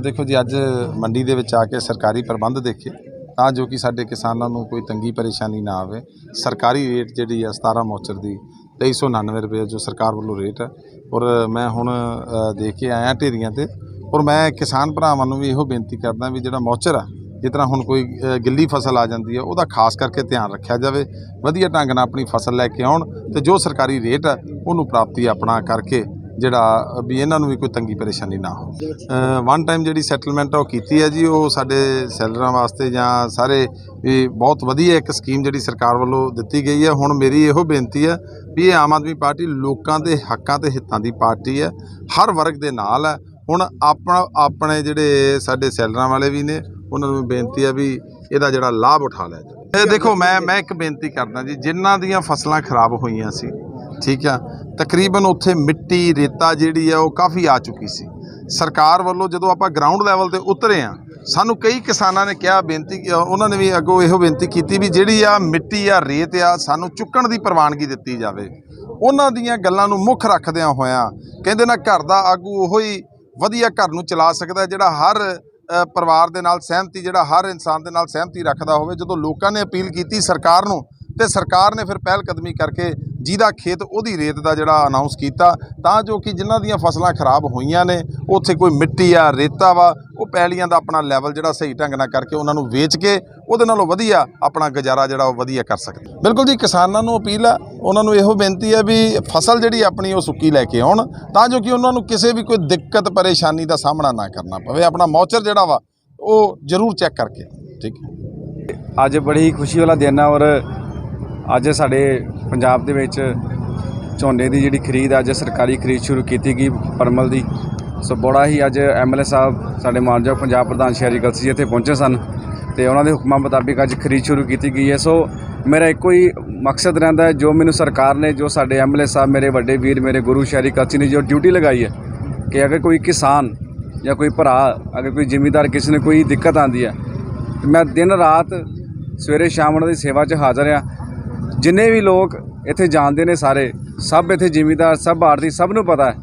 ਦੇਖੋ ਜੀ ਅੱਜ ਮੰਡੀ ਦੇ ਵਿੱਚ ਆ ਕੇ ਸਰਕਾਰੀ ਪ੍ਰਬੰਧ ਦੇਖੇ ਤਾਂ ਜੋ ਕਿ ਸਾਡੇ ਕਿਸਾਨਾਂ ਨੂੰ ਕੋਈ ਤੰਗੀ ਪਰੇਸ਼ਾਨੀ ਨਾ ਆਵੇ। ਸਰਕਾਰੀ ਰੇਟ ਜਿਹੜੀ ਆ 17 ਮੋਚਰ ਦੀ 2399 ਰੁਪਏ ਜੋ ਸਰਕਾਰ ਵੱਲੋਂ ਰੇਟ ਹੈ ਔਰ ਮੈਂ ਹੁਣ ਅ, ਦੇਖ ਕੇ ਆਇਆ ਢੇਰੀਆਂ ਤੇ ਔਰ ਮੈਂ ਕਿਸਾਨ ਭਰਾਵਾਂ ਨੂੰ ਵੀ ਇਹੋ ਬੇਨਤੀ ਕਰਦਾ ਵੀ ਜਿਹੜਾ ਮੋਚਰ ਆ ਜਿਸ ਤਰ੍ਹਾਂ ਹੁਣ ਕੋਈ ਗਿੱਲੀ ਫਸਲ ਆ ਜਾਂਦੀ ਹੈ ਉਹਦਾ ਖਾਸ ਕਰਕੇ ਧਿਆਨ ਰੱਖਿਆ ਜਾਵੇ। ਵਧੀਆ ਢੰਗ ਨਾਲ ਆਪਣੀ ਫਸਲ ਲੈ ਕੇ ਆਉਣ ਤੇ ਜੋ ਸਰਕਾਰੀ ਰੇਟ ਆ ਉਹਨੂੰ ਪ੍ਰਾਪਤੀ ਆਪਣਾ ਕਰਕੇ ਜਿਹੜਾ ਵੀ ਇਹਨਾਂ ਨੂੰ ਵੀ ਕੋਈ ਤੰਗੀ ਪਰੇਸ਼ਾਨੀ ਨਾ ਹੋ ਵਨ ਟਾਈਮ ਜਿਹੜੀ ਸੈਟਲਮੈਂਟ ਆ ਉਹ ਕੀਤੀ ਹੈ ਜੀ, ਉਹ ਸਾਡੇ ਸੈਲਰਾਂ ਵਾਸਤੇ ਜਾਂ ਸਾਰੇ ਵੀ ਬਹੁਤ ਵਧੀਆ ਇੱਕ ਸਕੀਮ ਜਿਹੜੀ ਸਰਕਾਰ ਵੱਲੋਂ ਦਿੱਤੀ ਗਈ ਹੈ ਹੁਣ ਮੇਰੀ ਇਹੋ ਬੇਨਤੀ ਹੈ ਵੀ ਇਹ ਆਮ ਆਦਮੀ ਪਾਰਟੀ ਲੋਕਾਂ ਦੇ ਹੱਕਾਂ ਤੇ ਹਿੱਤਾਂ ਦੀ ਪਾਰਟੀ ਹੈ ਹਰ ਵਰਗ ਦੇ ਨਾਲ ਹੈ ਹੁਣ ਆਪਣਾ, ਆਪਣੇ ਜਿਹੜੇ ਸਾਡੇ ਸੈਲਰਾਂ ਵਾਲੇ ਵੀ ਨੇ, ਉਹਨਾਂ ਨੂੰ ਵੀ ਬੇਨਤੀ ਹੈ ਵੀ ਇਹਦਾ ਜਿਹੜਾ ਲਾਭ ਉਠਾ ਲਿਆ ਜਾਵੇ। ਇਹ ਦੇਖੋ, ਮੈਂ ਮੈਂ ਇੱਕ ਬੇਨਤੀ ਕਰਦਾ ਜੀ, ਜਿਨ੍ਹਾਂ ਦੀਆਂ ਫਸਲਾਂ ਖਰਾਬ ਹੋਈਆਂ ਸੀ ਠੀਕ ਆ? ਤਕਰੀਬਨ ਉੱਥੇ ਮਿੱਟੀ, ਰੇਤਾ ਜਿਹੜੀ ਆ, ਉਹ ਕਾਫੀ ਆ ਚੁੱਕੀ ਸੀ। ਸਰਕਾਰ ਵੱਲੋਂ ਜਦੋਂ ਆਪਾਂ ਗਰਾਊਂਡ ਲੈਵਲ ਤੇ ਉਤਰੇ ਆ, ਸਾਨੂੰ ਕਈ ਕਿਸਾਨਾਂ ਨੇ ਕਿਹਾ, ਬੇਨਤੀ ਉਹਨਾਂ ਨੇ ਵੀ ਅੱਗੋਂ ਇਹੋ ਬੇਨਤੀ ਕੀਤੀ ਵੀ ਜਿਹੜੀ ਆ ਮਿੱਟੀ ਆ, ਰੇਤ ਆ, ਸਾਨੂੰ ਚੁੱਕਣ ਦੀ ਪ੍ਰਵਾਨਗੀ ਦਿੱਤੀ ਜਾਵੇ। ਉਹਨਾਂ ਦੀਆਂ ਗੱਲਾਂ ਨੂੰ ਮੁੱਖ ਰੱਖਦਿਆਂ ਹੋਇਆਂ ਕਹਿੰਦੇ ਨਾ ਘਰ ਦਾ ਆਗੂ ਉਹੋ ਹੀ ਵਧੀਆ ਘਰ ਨੂੰ ਚਲਾ ਸਕਦਾ, ਜਿਹੜਾ ਹਰ ਪਰਿਵਾਰ ਦੇ ਨਾਲ ਸਹਿਮਤੀ, ਜਿਹੜਾ ਹਰ ਇਨਸਾਨ ਦੇ ਨਾਲ ਸਹਿਮਤੀ ਰੱਖਦਾ ਹੋਵੇ। ਜਦੋਂ ਲੋਕਾਂ ਨੇ ਅਪੀਲ ਕੀਤੀ ਸਰਕਾਰ ਨੂੰ, ਤੇ ਸਰਕਾਰ ਨੇ ਫਿਰ ਪਹਿਲ ਕਦਮੀ ਕਰਕੇ ਜਿਹਦਾ ਖੇਤ ਉਹਦੀ ਰੇਤ ਦਾ ਜਿਹੜਾ ਅਨਾਉਂਸ ਕੀਤਾ, ਤਾਂ ਜੋ ਕਿ ਜਿਨ੍ਹਾਂ ਦੀਆਂ ਫਸਲਾਂ ਖਰਾਬ ਹੋਈਆਂ ਨੇ, ਉੱਥੇ ਕੋਈ ਮਿੱਟੀ ਆ, ਰੇਤਾ ਵਾ, ਉਹ ਪੈਲੀਆਂ ਦਾ ਆਪਣਾ ਲੈਵਲ ਜਿਹੜਾ ਸਹੀ ਢੰਗ ਨਾਲ ਕਰਕੇ ਉਹਨਾਂ ਨੂੰ ਵੇਚ ਕੇ ਉਹਦੇ ਨਾਲੋਂ ਵਧੀਆ ਆਪਣਾ ਗੁਜ਼ਾਰਾ ਜਿਹੜਾ ਉਹ ਵਧੀਆ ਕਰ ਸਕਦੇ ਬਿਲਕੁਲ ਜੀ, ਕਿਸਾਨਾਂ ਨੂੰ ਅਪੀਲ ਆ, ਉਹਨਾਂ ਨੂੰ ਇਹੋ ਬੇਨਤੀ ਹੈ ਵੀ ਫਸਲ ਜਿਹੜੀ ਆਪਣੀ ਉਹ ਸੁੱਕੀ ਲੈ ਕੇ ਆਉਣ, ਤਾਂ ਜੋ ਕਿ ਉਹਨਾਂ ਨੂੰ ਕਿਸੇ ਵੀ ਕੋਈ ਦਿੱਕਤ, ਪਰੇਸ਼ਾਨੀ ਦਾ ਸਾਹਮਣਾ ਨਾ ਕਰਨਾ ਪਵੇ, ਆਪਣਾ ਮੌਚਰ ਜਿਹੜਾ ਵਾ, ਉਹ ਜ਼ਰੂਰ ਚੈੱਕ ਕਰਕੇ ਠੀਕ ਹੈ। ਅੱਜ ਬੜੀ ਖੁਸ਼ੀ ਵਾਲਾ ਦਿਨ ਆ ਔਰ ਅੱਜ ਸਾਡੇ ਪੰਜਾਬ ਦੇ ਵਿੱਚ ਝੋਨੇ ਦੀ ਜਿਹੜੀ ਖਰੀਦ ਅੱਜ ਸਰਕਾਰੀ ਖਰੀਦ ਸ਼ੁਰੂ ਕੀਤੀ ਗਈ ਪਰਮਲ ਦੀ। ਸੋ ਬੜਾ ਹੀ ਅੱਜ ਐਮਐਲਏ ਸਾਹਿਬ ਸਾਡੇ ਮਾਨਯੋਗ ਪੰਜਾਬ ਪ੍ਰਧਾਨ ਸ਼ਹਿਰੀ ਕਲਸੀ ਇੱਥੇ ਪਹੁੰਚੇ ਸਨ ਤੇ ਉਹਨਾਂ ਦੇ ਹੁਕਮਾਂ ਮੁਤਾਬਿਕ ਅੱਜ ਖਰੀਦ ਸ਼ੁਰੂ ਕੀਤੀ ਗਈ ਹੈ। ਸੋ ਮੇਰਾ ਇੱਕੋ ਹੀ ਮਕਸਦ ਰਹਿੰਦਾ ਹੈ, ਜੋ ਮੈਨੂੰ ਸਰਕਾਰ ਨੇ, ਜੋ ਸਾਡੇ ਐਮਐਲਏ ਸਾਹਿਬ, ਮੇਰੇ ਵੱਡੇ ਵੀਰ, ਮੇਰੇ ਗੁਰੂ ਸ਼ਹਿਰੀ ਕਲਸੀ ਨੇ ਜੋ ਡਿਊਟੀ ਲਗਾਈ ਹੈ ਕਿ ਅਗਰ ਕੋਈ ਕਿਸਾਨ ਜਾਂ ਕੋਈ ਭਰਾ, ਅਗਰ ਕੋਈ ਜ਼ਿਮੀਦਾਰ ਕਿਸੇ ਨੇ ਕੋਈ ਦਿੱਕਤ ਆਂਦੀ ਹੈ ਮੈਂ ਦਿਨ ਰਾਤ ਸਵੇਰੇ ਸ਼ਾਮ ਉਹਨਾਂ ਦੀ ਸੇਵਾ 'ਚ ਹਾਜ਼ਰ ਆ ਜਿੰਨੇ ਵੀ ਲੋਕ ਇੱਥੇ ਜਾਣਦੇ ਨੇ ਸਾਰੇ, ਸਭ ਇੱਥੇ ਜ਼ਿਮੀਦਾਰ, ਸਭ ਆੜਤੀ ਸਭ ਨੂੰ ਪਤਾ ਹੈ।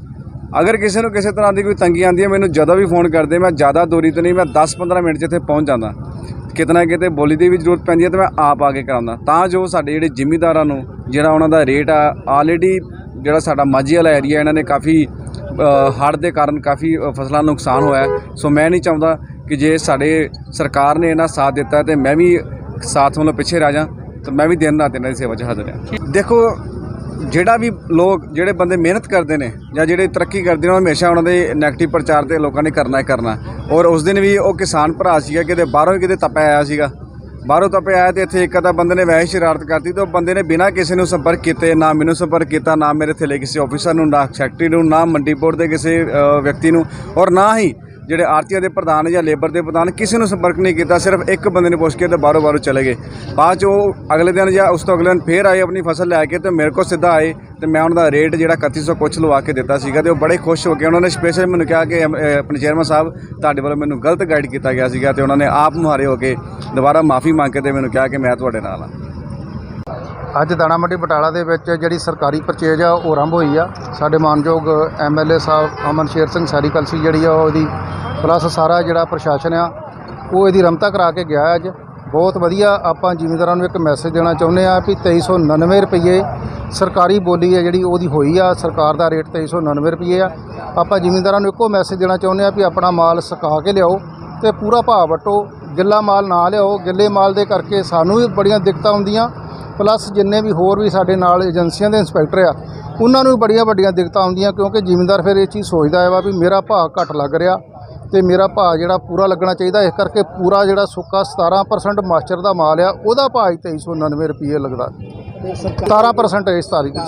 ਅਗਰ ਕਿਸੇ ਨੂੰ ਕਿਸੇ ਤਰ੍ਹਾਂ ਦੀ ਕੋਈ ਤੰਗੀ ਆਂਦੀ ਹੈ, ਮੈਨੂੰ ਜਦੋਂ ਵੀ ਫੋਨ ਕਰਦੇ, ਮੈਂ ਜ਼ਿਆਦਾ ਦੂਰੀ ਤੇ ਨਹੀਂ, ਮੈਂ 10-15 ਮਿੰਟ 'ਚ ਇੱਥੇ ਪਹੁੰਚ ਜਾਂਦਾ। ਕਿਤਨਾ ਕਿਤੇ ਬੋਲੀ ਦੀ ਵੀ ਜ਼ਰੂਰਤ ਪੈਂਦੀ ਹੈ, ਤੇ ਮੈਂ ਆਪ ਆ ਕੇ ਕਰਾਉਂਦਾ। ਤਾਂ ਜੋ ਸਾਡੇ ਜਿਹੜੇ ਜ਼ਿਮੀਦਾਰਾਂ ਨੂੰ, ਜਿਹੜਾ ਉਹਨਾਂ ਦਾ ਰੇਟ ਆ ਆਲਰੇਡੀ ਜਿਹੜਾ ਸਾਡਾ ਮਾਝੀ ਵਾਲਾ ਏਰੀਆ ਇਹਨਾਂ ਨੇ ਕਾਫੀ ਹੜ੍ਹ ਦੇ ਕਾਰਨ ਕਾਫੀ ਫਸਲਾਂ ਨੂੰ ਨੁਕਸਾਨ ਹੋਇਆ ਸੋ ਮੈਂ ਨਹੀਂ ਚਾਹੁੰਦਾ ਕਿ ਜੇ ਸਾਡੇ ਸਰਕਾਰ ਨੇ ਇਹਨਾਂ ਸਾਥ ਦਿੱਤਾ ਤੇ ਮੈਂ ਵੀ ਸਾਥ ਵੱਲੋਂ ਪਿੱਛੇ ਰਹਿ ਜਾ ਤਾਂ ਮੈਂ ਵੀ ਦਿਨ ਰਾਤ ਇਹਨਾਂ ਦੀ ਸੇਵਾ 'ਚ ਹਾਜ਼ਰ ਹਾਂ। ਦੇਖੋ, ਜਿਹੜਾ ਵੀ ਲੋਕ, ਜਿਹੜੇ ਬੰਦੇ ਮਿਹਨਤ ਕਰਦੇ ਨੇ ਜਾਂ ਜਿਹੜੇ ਤਰੱਕੀ ਕਰਦੇ ਨੇ, ਉਹ ਹਮੇਸ਼ਾ ਉਹਨਾਂ ਦੇ ਨੈਗੇਟਿਵ ਪ੍ਰਚਾਰ ਤੇ ਲੋਕਾਂ ਨੇ ਕਰਨਾ ਹੀ ਕਰਨਾ। ਔਰ ਉਸ ਦਿਨ ਵੀ ਉਹ ਕਿਸਾਨ ਭਰਾ ਸੀਗਾ, ਕਿਤੇ ਬਾਹਰੋਂ ਹੀ ਕਿਤੇ ਤਪਿਆ ਆਇਆ ਸੀਗਾ। ਬਾਹਰੋਂ ਤਪਿਆ ਆਇਆ ਤੇ ਇੱਥੇ ਇੱਕ ਅੱਧਾ ਬੰਦੇ ਨੇ ਵੈਸੇ ਸ਼ਰਾਰਤ ਕਰਤੀ ਤੇ ਉਹ ਬੰਦੇ ਨੇ ਬਿਨਾਂ ਕਿਸੇ ਨੂੰ ਸੰਪਰਕ ਕੀਤੇ, ਨਾ ਮੈਨੂੰ ਸੰਪਰਕ ਕੀਤਾ, ਨਾ ਮੇਰੇ ਥੱਲੇ ਕਿਸੇ ਆਫੀਸਰ ਨੂੰ, ਨਾ ਸੈਕਟਰੀ ਨੂੰ, ਨਾ ਮੰਡੀ ਬੋਰਡ ਦੇ ਕਿਸੇ ਵਿਅਕਤੀ ਨੂੰ ਔਰ ਨਾ ਹੀ ਜਿਹੜੇ ਆਰਤੀਆਂ ਦੇ ਪ੍ਰਧਾਨ ਜਾਂ ਲੇਬਰ ਦੇ ਪ੍ਰਧਾਨ ਕਿਸੇ ਨੂੰ ਸੰਪਰਕ ਨਹੀਂ ਕੀਤਾ ਸਿਰਫ ਇੱਕ ਬੰਦੇ ਨੇ ਪੁੱਛ ਕੇ ਤੇ ਬਾਹਰੋਂ ਬਾਹਰੋਂ ਚਲੇ ਗਏ। ਬਾਅਦ ਚ ਉਹ ਅਗਲੇ ਦਿਨ ਜਾਂ ਉਸ ਤੋਂ ਅਗਲੇ ਦਿਨ ਫੇਰ ਆਏ ਆਪਣੀ ਫਸਲ ਲੈ ਕੇ ਤੇ ਮੇਰੇ ਕੋਲ ਸਿੱਧਾ ਆਏ ਤੇ ਮੈਂ ਉਹਨਾਂ ਦਾ ਰੇਟ ਜਿਹੜਾ 3100 ਕੁਛ ਲਵਾ ਕੇ ਦਿੱਤਾ ਸੀਗਾ ਤੇ ਉਹ ਬੜੇ ਖੁਸ਼ ਹੋ ਗਏ ਉਹਨਾਂ ਨੇ ਸਪੈਸ਼ਲ ਮੈਨੂੰ ਕਿਹਾ ਕਿ ਅਮ, ਆਪਣੇ ਚੇਅਰਮੈਨ ਸਾਹਿਬ ਤੁਹਾਡੇ ਵੱਲੋਂ ਮੈਨੂੰ ਗਲਤ ਗਾਈਡ ਕੀਤਾ ਗਿਆ ਸੀਗਾ ਤੇ ਉਹਨਾਂ ਨੇ ਆਪ ਮੁਹਾਰੇ ਹੋ ਕੇ ਦੁਬਾਰਾ ਮਾਫੀ ਮੰਗ ਕੇ ਤੇ ਮੈਨੂੰ ਕਿਹਾ ਕਿ ਮੈਂ ਤੁਹਾਡੇ ਨਾਲ ਹਾਂ। ਅੱਜ ਦਾਣਾ ਮੰਡੀ ਬਟਾਲਾ ਦੇ ਵਿੱਚ ਜਿਹੜੀ ਸਰਕਾਰੀ ਪਰਚੇਜ ਆ ਉਹ ਆਰੰਭ ਹੋਈ ਆ। ਸਾਡੇ ਮਾਨਯੋਗ ਐਮਐਲਏ ਸਾਹਿਬ ਅਮਨ ਸ਼ੇਰ ਸਿੰਘ ਸਾਰੀ ਕਲਸੀ ਜਿਹੜੀ ਆ ਉਹਦੀ ਪਲੱਸ ਸਾਰਾ ਜਿਹੜਾ ਪ੍ਰਸ਼ਾਸਨ ਆ, ਉਹ ਇਹਦੀ ਰਮਤਾ ਕਰਾ ਕੇ ਗਿਆ ਅੱਜ। ਬਹੁਤ ਵਧੀਆ ਆਪਾਂ ਜ਼ਿਮੀਂਦਾਰਾਂ ਨੂੰ ਇੱਕ ਮੈਸੇਜ ਦੇਣਾ ਚਾਹੁੰਦੇ ਆ ਵੀ 2399 ਰੁਪਏ ਸਰਕਾਰੀ ਬੋਲੀ ਹੈ ਜਿਹੜੀ ਉਹਦੀ ਹੋਈ ਆ, ਸਰਕਾਰ ਦਾ ਰੇਟ 2399 ਰੁਪਏ ਆ। ਆਪਾਂ ਜ਼ਿਮੀਂਦਾਰਾਂ ਨੂੰ ਇੱਕੋ ਮੈਸੇਜ ਦੇਣਾ ਚਾਹੁੰਦੇ ਆ ਵੀ ਆਪਣਾ ਮਾਲ ਸੁਕਾ ਕੇ ਲਿਆਓ ਤੇ ਪੂਰਾ ਭਾਅ ਵਟੋ, ਗਿੱਲਾ ਮਾਲ ਨਾ ਲਿਆਓ। ਗਿੱਲੇ ਮਾਲ ਦੇ ਕਰਕੇ ਸਾਨੂੰ ਵੀ ਬੜੀਆਂ ਦਿੱਕਤਾਂ ਆਉਂਦੀਆਂ। ਪਲੱਸ ਜਿੰਨੇ ਵੀ ਹੋਰ ਵੀ ਸਾਡੇ ਨਾਲ ਏਜੰਸੀਆਂ ਦੇ ਇੰਸਪੈਕਟਰ ਆ, ਉਹਨਾਂ ਨੂੰ ਵੀ ਬੜੀਆਂ ਵੱਡੀਆਂ ਦਿੱਕਤਾਂ ਆਉਂਦੀਆਂ ਕਿਉਂਕਿ ਜ਼ਿਮੀਂਦਾਰ ਫਿਰ ਇਹ ਚੀਜ਼ ਸੋਚਦਾ ਹੈ ਵਾ ਵੀ ਮੇਰਾ ਭਾਅ ਘੱਟ ਲੱਗ ਰਿਹਾ। ਤੇ ਮੇਰਾ ਭਾਅ ਜਿਹੜਾ ਪੂਰਾ ਲੱਗਣਾ ਚਾਹੀਦਾ ਇਸ ਕਰਕੇ ਪੂਰਾ ਜਿਹੜਾ ਸੁੱਕਾ 17% ਮਾਸਟਰ ਦਾ ਮਾਲ ਆ ਉਹਦਾ ਭਾਅ ਹੀ 2399 ਰੁਪਏ ਲੱਗਦਾ। 17% ਇਸ ਤਾਰੀਖ